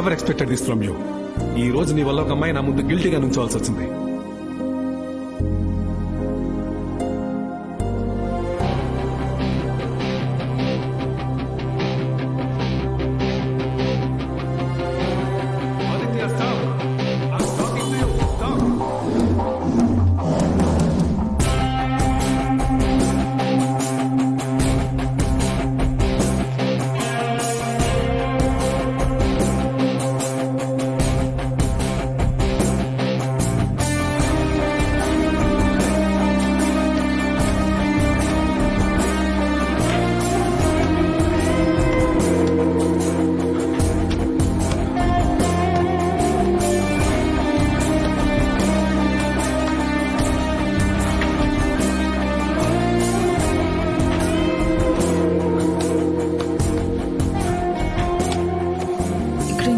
Ever expected this from you ఈ రోజు నీ వల్ల ఒక అమ్మాయి నా ముందు గిల్టీగా నుంచోవాల్సి వచ్చింది.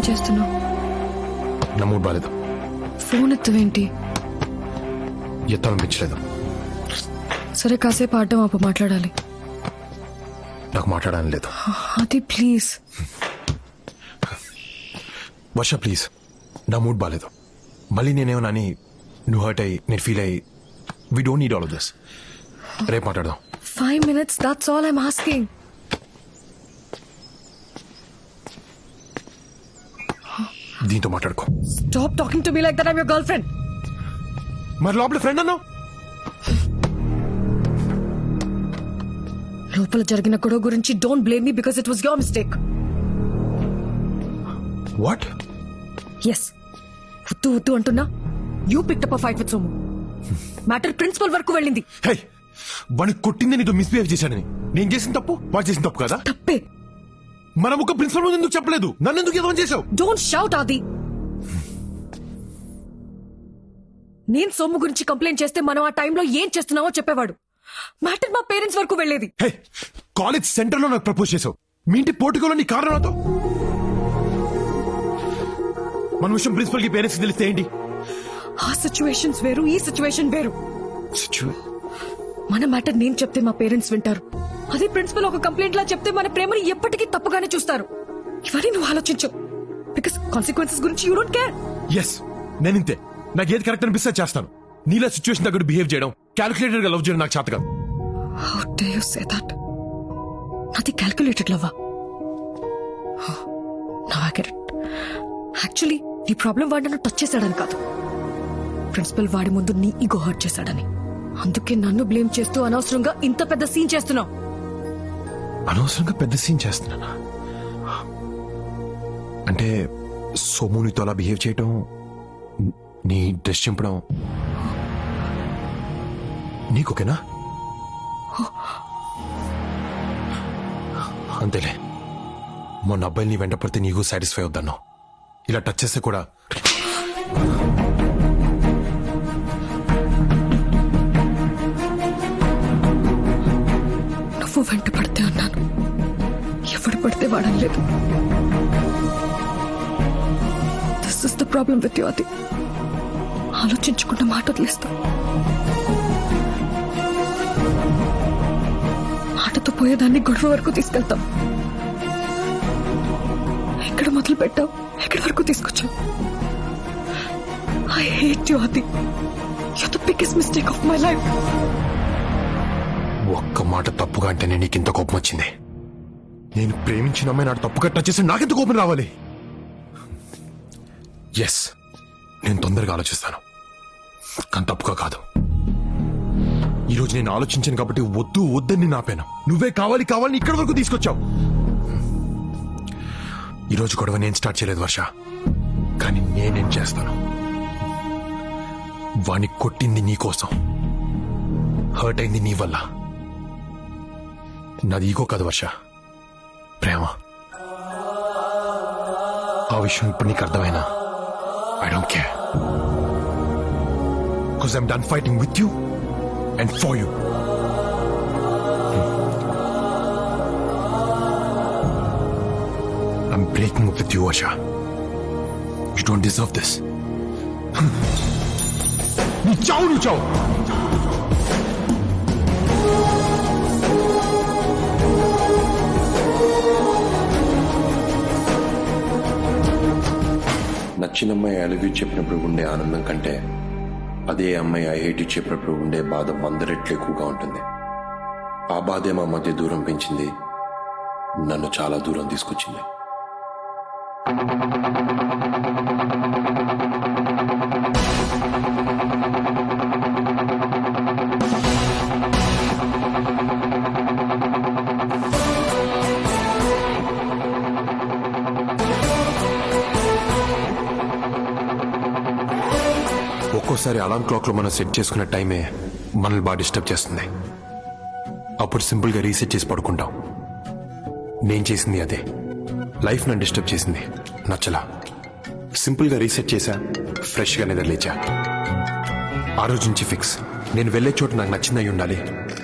చేస్తున్నావు? నా మూడ్ బాలేదు. ఫోన్ ఎత్తువేంటి? ఎత్తాలనిపించలేదు. సరే కాసేపు ఆడడం అప్పు మాట్లాడాలి. నాకు మాట్లాడాలని లేదు. అది ప్లీజ్. వర్ష ప్లీజ్. నా మూడ్ బాలేదు. మళ్ళీ నేనేమన్నా అని నువ్వు హర్ట్ అయ్యి నేను ఫీల్ అయ్యి we don't need all of this రేపు మాట్లాడదాం. Five minutes that's all I'm asking దీంతో మాట్లాడుకో. Stop talking to me like that I'm your girlfriend మరి లోపల ఫ్రెండ్ అన్నావు? లోపల జరిగిన గొడవ గురించి don't blame me because it was your mistake what is ఉత్తు ఉత్తు అంటున్నా. You pick up fight with Somu matter principal వరకు వెళ్ళింది. హే వాడిని కొట్టింది నీతో మిస్బిహేవ్ చేశానని. నేను చేసిన తప్పు వాడు చేసిన తప్పు కదా? తప్పే. మనం ఒక ప్రిన్సిపల్ ముందు ఎందుకు చెప్పలేదు? నన్ను ఎందుకు ఎదవం చేసావు డోంట్ షౌట్ ఆది. నేను సోము గురించి కంప్లైంట్ చేస్తే మనం ఆ టైంలో ఏం చేస్తున్నావో చెప్పేవాడు. మ్యాటర్ మా పేరెంట్స్ వరకు వెళ్ళేది. హే కాలేజ్ సెంటర్లో నాకు ప్రపోజ్ చేసావు మీ ఇంటి పోర్టుకోలో నీ కారణం నాతో? మన విషయం ప్రిన్సిపల్కి పేరెంట్స్ తెలిస్తే ఏంటి? ఆ సిచ్యువేషన్స్ వేరు ఈ సిచ్యువేషన్ వేరు. మన మ్యాటర్ నేను చెప్తే మా పేరెంట్స్ వింటారు. అదే ప్రిన్సిపల్ ఒక కంప్లైంట్ లా చెప్తే మన ప్రేమని ఎప్పటికీ తప్పుగానే చూస్తారు. ఇవన్నీ నువ్వు ఆలోచించు. బికాస్ కాన్సిక్వెన్సెస్ గురించి యూ డోంట్ కేర్ ఎస్ నేను ఇంతే నాకు ఏది కరెక్ట్ అనిపిస్తే చేస్తాను. నీలా సిచ్యువేషన్ దగ్గర బిహేవ్ చేయడం క్యాలిక్యులేటెడ్గా లవ్ చేయడం నాకు చేత కాదు. How dare you say that నాది క్యాల్కులేటెడ్ లవ్వా నా యాక్చువల్లీ నీ ప్రాబ్లం వాడు నన్ను టచ్ చేశాడని కాదు. ప్రిన్సిపల్ వాడి ముందు నీ ఈగో హర్ట్ చేశాడని. అందుకే నన్ను బ్లేమ్ చేస్తూ అనవసరంగా ఇంత పెద్ద సీన్ చేస్తున్నావు. అనవసరంగా పెద్ద సీన్ చేస్తున్నానా? అంటే సోము తోలా అలా బిహేవ్ చేయటం నీ డ్రెస్ చింపడం నీకోకేనా? అంతేలే. మొన్న అబ్బాయిని వెంట పడితే నీకు సాటిస్ఫై అవుతాను ఇలా టచ్ చేస్తే కూడా నువ్వు వెంట పడితే అన్నాను. ఎవడు పడితే వాడలేదు this is the problem with అది ఆలోచించకుండా మాట వదిలేస్తా మాటతో పోయేదాన్ని గొడవ వరకు తీసుకెళ్తాం. ఎక్కడ మొదలు పెట్టావు ఎక్కడి వరకు తీసుకొచ్చావు? ఐ హేట్ యు అది you the biggest mistake of my life ఒక్క మాట తప్పుగా అంటేనే నీకింత కోపం వచ్చింది. నేను ప్రేమించిన అమ్మాయి నాకు తప్పు కట్టా చేసి నాకెంత కోపం రావాలి? ఎస్ నేను తొందరగా ఆలోచిస్తాను. కానీ తప్పుగా కాదు. ఈరోజు నేను ఆలోచించాను కాబట్టి వద్దు వద్దని నేను ఆపాను. నువ్వే కావాలి కావాలని ఇక్కడి వరకు తీసుకొచ్చావు. ఈరోజు గొడవ నేను స్టార్ట్ చేయలేదు వర్ష. కానీ నేనేం చేస్తాను? వాణ్ణి కొట్టింది నీకోసం హర్ట్ అయింది నీ వల్ల. నాది ఈగో కాదు వర్ష. ప్రేమ. ఆ విషయం ఇప్పుడు నీకు అర్థమైనా? I don't care because I'm done fighting with you and for you I'm breaking up with you Varsha you don't deserve this నీ చావు నువ్వు చావు నచ్చిన అమ్మాయి ఐ లవ్ యూ చెప్పినప్పుడు ఉండే ఆనందం కంటే అదే అమ్మాయి ఐ హేట్ యూ చెప్పినప్పుడు ఉండే బాధ వంద రెట్లు ఎక్కువగా ఉంటుంది. ఆ బాధే మా మధ్య దూరం పెంచింది. నన్ను చాలా దూరం తీసుకొచ్చింది. ఒక్కోసారి అలారం క్లాక్లో మనం సెట్ చేసుకున్న టైమే మనల్ని బాగా డిస్టర్బ్ చేస్తుంది. అప్పుడు సింపుల్గా రీసెట్ చేసి పడుకుంటాం. నేను చేసింది అదే. లైఫ్ నన్ను డిస్టర్బ్ చేసింది. నచ్చలా. సింపుల్గా రీసెట్ చేశా ఫ్రెష్గా నిద్రలేచా ఆ రోజు నుంచి ఫిక్స్ నేను వెళ్ళే చోటు నాకు నచ్చిందై ఉండాలి.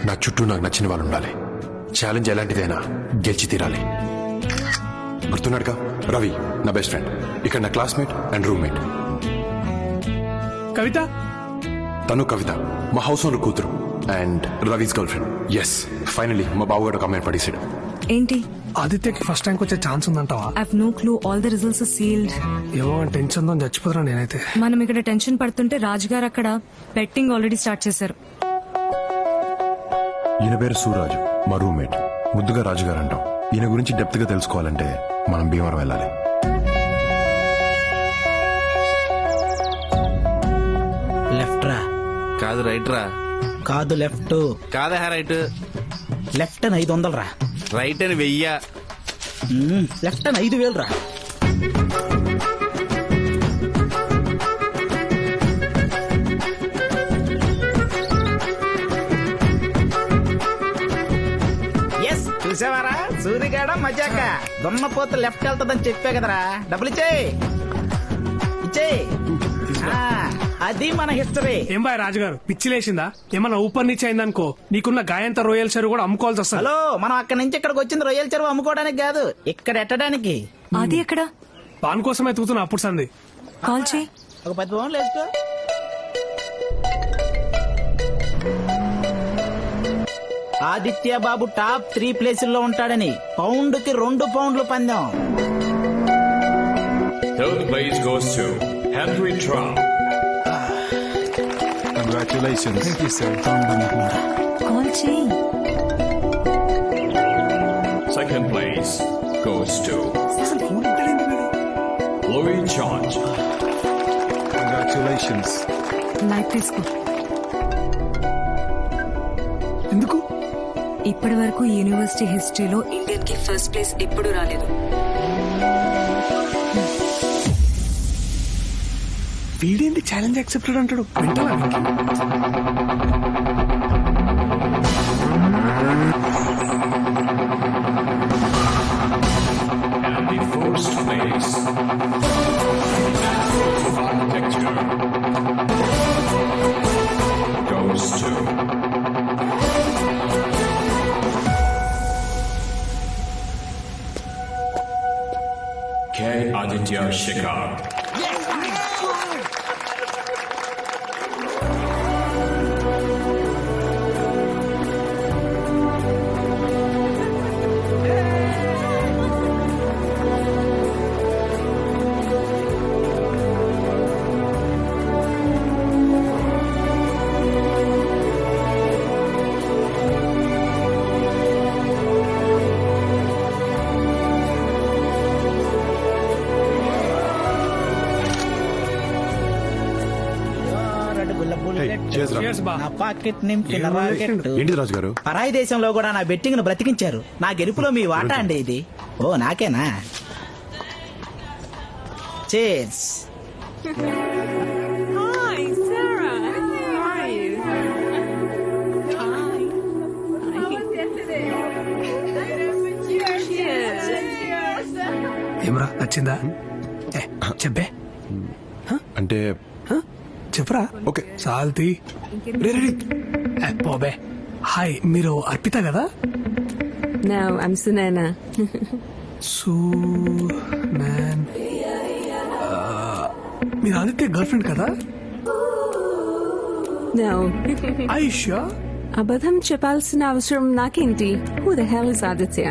నా చుట్టూ నాకు నచ్చిన వాళ్ళు ఉండాలి. ఛాలెంజ్ ఎలాంటిదైనా గెలిచి తీరాలి. గుర్తున్నాడుగా? రవి నా బెస్ట్ ఫ్రెండ్ ఇక్కడ నా క్లాస్మేట్ అండ్ రూమ్మేట్ కవిత? తను కవిత. మా హౌస్ ఓనర్ కూతురు. And Ravi's girlfriend. Yes finally మా బావగాడు ఒక అమ్మాయిని పడేసాడు ఏంటి? ఆదిత్యకి ఫస్ట్ ర్యాంక్ వచ్చే chance ఉందంటావా? I no clue all the results sealed ఏమో టెన్షన్తో చచ్చిపోతున్నా నేనైతే. మనం ఇక్కడ టెన్షన్ పడుతుంటే రాజు గారు అక్కడ బెట్టింగ్ ఆల్రెడీ స్టార్ట్ చేశారు. ఈయన పేరు సూరాజు మా రూమ్మేట్ ముద్దుగా రాజుగారు అంటాం. ఈయన గురించి డెప్త్గా తెలుసుకోవాలంటే మనం భీమవరం వెళ్ళాలి. కాదు రైట్ రా. కాదు లెఫ్ట్ కాదా రైట్ లెఫ్ట్ అని ఐదు వందలు రా. రైట్ అని వెయ్య. మ్మ్, లెఫ్ట్ అని ఐదు వేలు రా. ఎస్ చూసావారా? సూర్యగాడ మజాక. దున్నపోత లెఫ్ట్ వెళ్తుందని చెప్పా కదరా. డబ్బులు ఇచ్చేయి. ఇచ్చేయి. ఆ, అది మన హిస్టరీ. ఏం బాయ్ రాజుగారు? పిచ్చి లేచిందా ఏమన్నా ఊపర్ నుంచి అయిందనుకో నీకున్న గాయంత రొయ్యల చెరువు కూడా అమ్ముకోవాల్సి వస్తుంది. హలో మనం అక్కడి నుంచి ఇక్కడికి వచ్చింది రొయ్యల చెరువు అమ్ముకోవడానికి కాదు ఇక్కడ ఎట్టడానికి? అది ఎక్కడ? పాన్ కోసం ఎతుకుతున్నా అప్పుడు సంది. కాల్ చేయి. ఒక పది పౌన్లు వేసుకో ఆదిత్య బాబు టాప్ త్రీ ప్లేసుల్లో ఉంటాడని పౌండ్కి రెండు పౌండ్లు పందెం. Third place goes to Henry Trump. Call చేయి Second place goes to Louis George. Light తీసుకో ఎందుకు ఇప్పటి వరకు యూనివర్సిటీ హిస్టరీలో ఇండియన్కి ఫస్ట్ ప్లేస్ ఎప్పుడు రాలేదు. వీడేంటి ఛాలెంజ్ యాక్సెప్టెడ్ అంటాడు వింటావా వీడికి? And the first place Bachelor of Architecture goes to K. Aditya Shikhar. cheers నా పాకెట్ రాకెట్ పరాయి దేశంలో కూడా నా బెట్టింగ్ను బ్రతికించారు. నా గెలుపులో మీ వాటా అండి ఇది. ఓ నాకేనా? చేస్ ఏమరా నచ్చిందా? ఏ, చెప్పే. అంటే చెప్పరా? ఓకే. సాల్తీ. పోబే హాయ్ మీరు అర్పిత కదా. సూ మ్యాన్ మీరు ఆదిత్య గర్ల్ ఫ్రెండ్ కదా. ఐషా అబద్ధం చెప్పాల్సిన అవసరం నాకేంటి? Who the hell is Aditya?